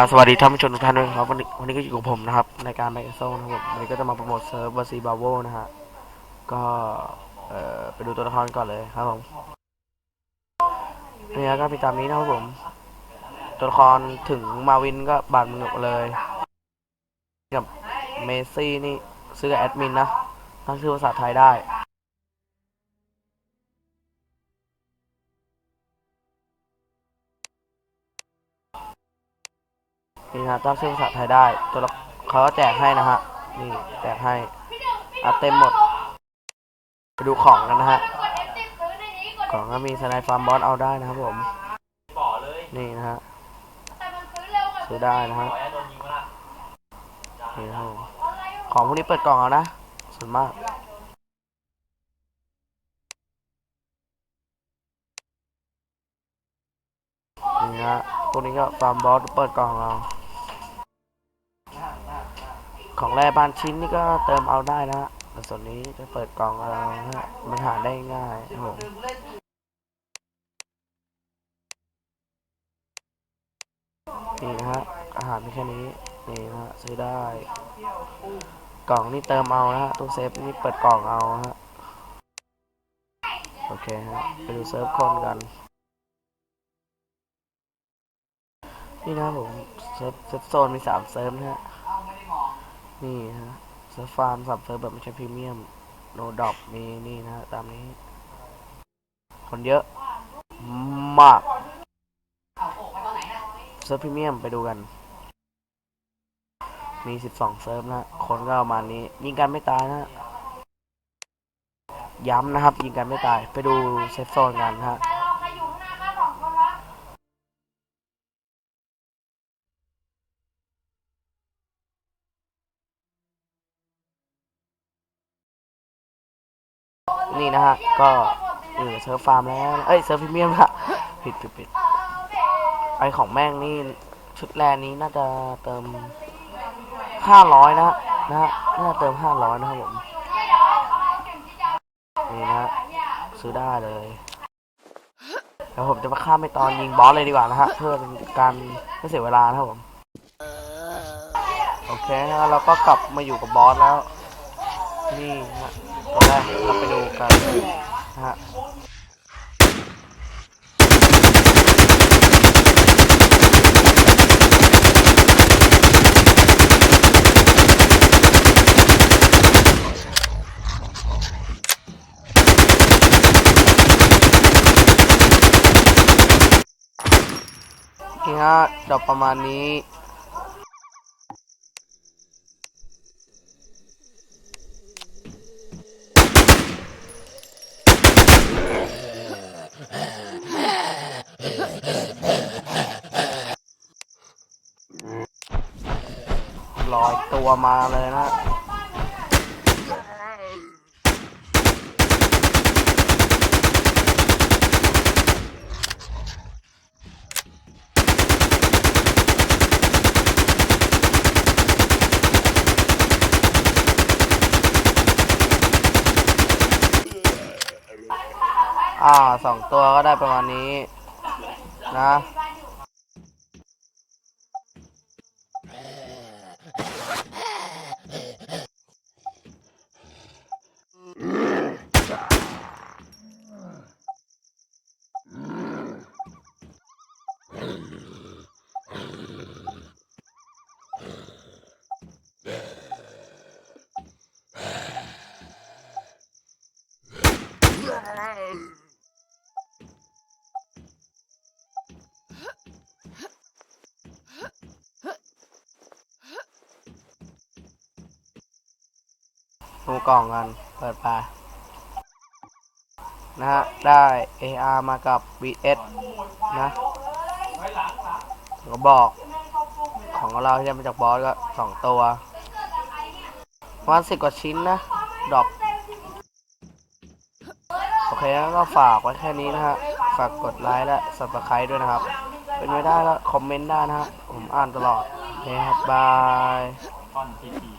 ครับสวัสดีท่านผู้ชมทุกท่านด้วยครับวันนี้วันนี้ก็อยู่กับผมนะครับในการไมโซนะครับผมวันนี้ก็จะมาโปรโมทเซิร์ฟเวอร์ซีบาโวนะฮะก็เอ่อไปดูตัวละครก่อนเลยครับผม เนี่ฮะก็มีตามนี้นะครับผม ตัวละครถึงมาวินก็บาดมือเลย กับเมซี่นี่ซื้อกับแอดมินนะตั้งชื่อภาษาไทยได้นี่นะตั้งชื่อภาษาไทยได้ ตัวละเขาก็แจกให้นะฮะ นี่แจกให้อัดเต็มหมด ไปดูของกันนะฮะ ของก็มีสไนฟาร์มบอสเอาได้นะครับผมนี่นะฮะซื้อได้นะฮะนี่นะครับของพวกนี้เปิดกล่องเอานะส่วนมากนี่ฮะพวกนี้ก็ฟาร์มบอสเปิดกล่องเอาของแร่บานชิ้นนี่ก็เติมเอาได้นะฮะแต่ส่วนนี้จะเปิดกล่องเอาฮะมันหาได้ง่ายครับผมนี่นะฮะ อา หารมีแค่นี้นี่นะฮะซื้อได้ กล่องนี่เติมเอานะฮะตู้เซฟนี่เปิดกล่องเอาฮะโอเคฮะไปดูเซิร์ฟคนกัน นี่นะผมเซิร์ฟเซิร์ฟโซนมีสามเซิร์ฟนะฮะนี่ฮะเซิร์ฟฟาร์มสับเซิร์ฟแบบไม่ใช่พรีเมียมโนดอปมีนี่นะฮะตามนี้ คนเยอะ มากเซิร์ฟพรีเมียมไปดูกัน มีสิบสองเซิร์ฟนะ คนก็ประมาณนี้ ยิงกันไม่ตายนะฮะย้ำนะครับ ยิงกันไม่ตาย ไปดูเซฟโซนกันนะฮะนี่นะฮะ ก็เออเซิร์ฟฟาร์มแล้ว เอ้ย เซิร์ฟพรีเมียมละผิดผิดผิดไอของแม่งนี่ ชุดแรกนี้น่าจะเติม ห้าร้อยนะนะฮะน่าเติมห้าร้อยนะครับผมนี่นะซื้อได้เลยเดี๋ยวผมจะมาข้ามไปตอนยิงบอสเลยดีกว่านะฮะเพื่อเป็นการไม่เสียเวลานะครับผมโอเคนะเราก็กลับมาอยู่กับบอสแล้ว นี่ฮะตอนแรกเราไปดูกันนะฮะ นี่ฮะดอกประมาณนี้ ลอยตัวมาเลยนะ อ่าสองตัวก็ได้ประมาณนี้นะ ดูกล่องกัน เปิดไปนะฮะ ได้ AR มากับ VS นะก็บอก ของเราที่ได้มาจากบอสก็สองตัวประมาณสิบกว่าชิ้นนะ ดรอป โอเคงั้นก็ฝากไว้แค่นี้นะฮะ ฝากกดไลค์และ subscribe ด้วยนะครับ เป็นไม่ได้ก็คอมเมนต์ได้นะฮะ ผมอ่านตลอดโอเคครับบาย